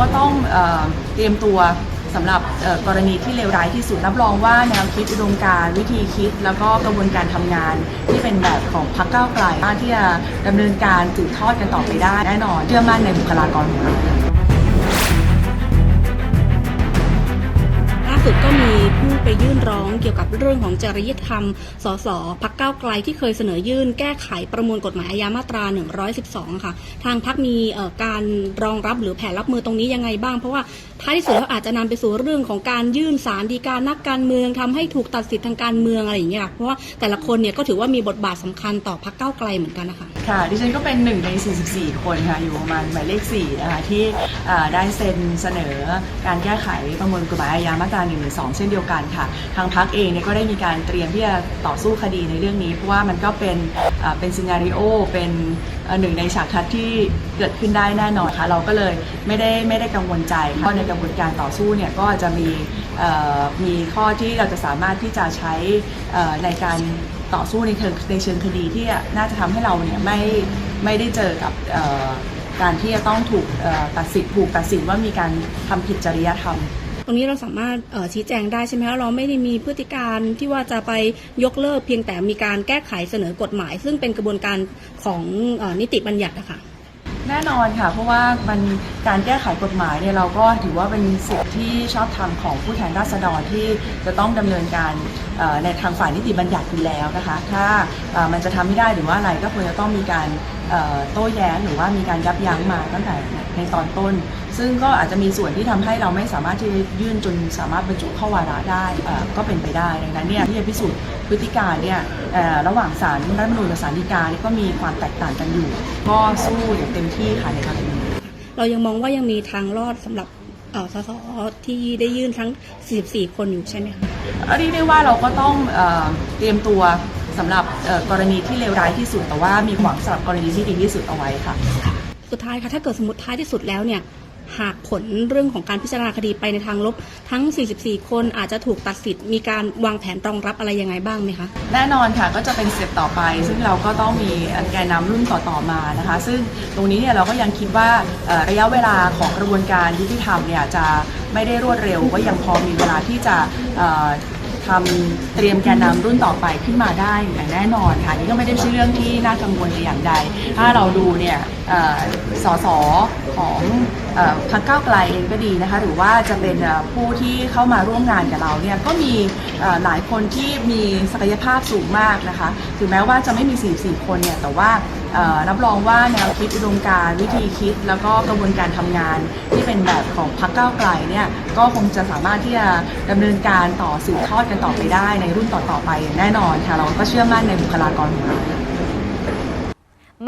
ก็ต้องเอเตรียมตัวสำหรับกรณีที่เลวร้ายที่สุดรับรองว่าแนวคิดอุดมการวิธีคิด แล้วก็กระบวนการทำงาน ที่เป็นแบบของพรรคก้าวไกลสามาที่จะดำเนินการสืบทอดกันต่อไปได้แน่นอนเชื่อมั่นในบุคลากรของเรา สุดก็มีผู้ไปยื่นร้องเกี่ยวกับเรื่องของจริยธรรม สสพักเก้าไกลที่เคยเสนอยื่นแก้ไขประมวลกฎหมายอาญามาตรา 112 ค่ะ ทางพักมีการรองรับหรือแผนรับมือตรงนี้ยังไงบ้าง เพราะว่าท้ายที่สุดแล้วอาจจะนำไปสู่เรื่องของการยื่นสารดีการนักการเมืองทำให้ถูกตัดสิทธิ์ทางการเมืองอะไรอย่างเงี้ยค่ะเพราะว่าแต่ละคนเนี่ยก็ถือว่ามีบทบาทสำคัญต่อพักเก้าไกลเหมือนกันนะคะ ค่ะดิฉันก็เป็นหนึ่งใน 44 คนค่ะ อยู่ประมาณหมายเลข4นะคะที่ได้เซ็นเสนอการแก้ไขประมวลกฎหมายอาญามาตรา1นึเช่นเดียวกันค่ะ ทางพักเองเนี่ยก็ได้มีการเตรียมที่จะต่อสู้คดีในเรื่องนี้ เพราะว่ามันก็เป็นเป็นซีนารีโอเป็นหนึ่งในฉากทัศน์ที่ เกิดขึ้นได้แน่นอนค่ะเราก็เลยไม่ได้ไม่ได้กังวลใจค่ะเพราะในกระบวนการต่อสู้เนี่ยก็จะมีมีข้อที่เราจะสามารถที่จะใช้ในการต่อสู้ในเชิงในเชิงคดีที่น่าจะทำให้เราเนี่ยไม่ไม่ได้เจอกับการที่จะต้องถูกตัดสินถูกตัดสินว่ามีการทำผิดจริยธรรมตรงนี้เราสามารถชี้แจงได้ใช่ไหมคะเราไม่ได้มีพฤติการที่ว่าจะไปยกเลิกเพียงแต่มีการแก้ไขเสนอกฎหมาย ซึ่งเป็นกระบวนการของนิติบัญญัติอะคะ แน่นอนค่ะ เพราะว่ามันการแก้ไขกฎหมายเนี่ยเราก็ถือว่าเป็นสิทธิที่ชอบธรรมของผู้แทนราษฎรที่จะต้องดำเนินการในทางฝ่ายนิติบัญญัติอยู่แล้วนะคะ ถ้ามันจะทำไม่ได้หรือว่าอะไรก็ควรจะต้องมีการโต้แย้งหรือว่ามีการยับยั้งมาตั้งแต่ในตอนต้น ซึ่งก็อาจจะมีส่วนที่ทำให้เราไม่สามารถที่จะยื่นจนสามารถบรรจุเข้าวาระได้เอ่อก็เป็นไปได้ดังนั้นเนี่ยที่จะพิสูจน์พฤติการเนี่ยเอ่อระหว่างศาลรัฐธรรมนูญกับศาลฎีกาเนี่ยก็มีความแตกต่างกันอยู่ ก็สู้อย่างเต็มที่ค่ะในกรณีนี้เรายังมองว่ายังมีทางรอดสำหรับเอ่อสสที่ได้ยื่นทั้ง 44 คนอยู่ใช่ไหมคะเรียกได้ว่าเราก็ต้องเออเตรียมตัวสำหรับเอ่อกรณีที่เลวร้ายที่สุด แต่ว่ามีหวังสำหรับกรณีที่ดีที่สุดเอาไว้ค่ะ สุดท้ายค่ะถ้าเกิดสมมติท้ายที่สุดแล้วเนี่ย หากผลเรื่องของการพิจารณาคดีไปในทางลบทั้ง 44 คนอาจจะถูกตัดสิทธิ์มีการวางแผนรองรับอะไรยังไงบ้างไหมคะ แน่นอนค่ะก็จะเป็นสเต็ปต่อไป ซึ่งเราก็ต้องมีแกนนำรุ่นต่อๆมานะคะ ซึ่งตรงนี้เนี่ยเราก็ยังคิดว่าระยะเวลาของกระบวนการยุติธรรมเนี่ยจะไม่ได้รวดเร็วก็ยังพอมีเวลาที่จะทำเตรียมแกนนำรุ่นต่อไปขึ้นมาได้อย่างแน่นอนค่ะนี่ก็ไม่ได้ใช่เรื่องที่น่ากังวลแต่อย่างใด ถ้าเราดูเนี่ยสสของ พรรคก้าวไกลเองก็ดีนะคะหรือว่าจะเป็นผู้ที่เข้ามาร่วมงานกับเราเนี่ยก็มีหลายคนที่มีศักยภาพสูงมากนะคะถึงแม้ว่าจะไม่มี 44 คนเนี่ยแต่ว่ารับรองว่าแนวคิดอุดมการวิธีคิด แล้วก็กระบวนการทำงานที่เป็นแบบของพรรคก้าวไกลเนี่ยก็คงจะสามารถที่จะดำเนินการต่อสืบทอดกันต่อไปได้ในรุ่นต่อๆไปอย่างแน่นอนค่ะเราก็เชื่อมั่นในบุคลากรของเรา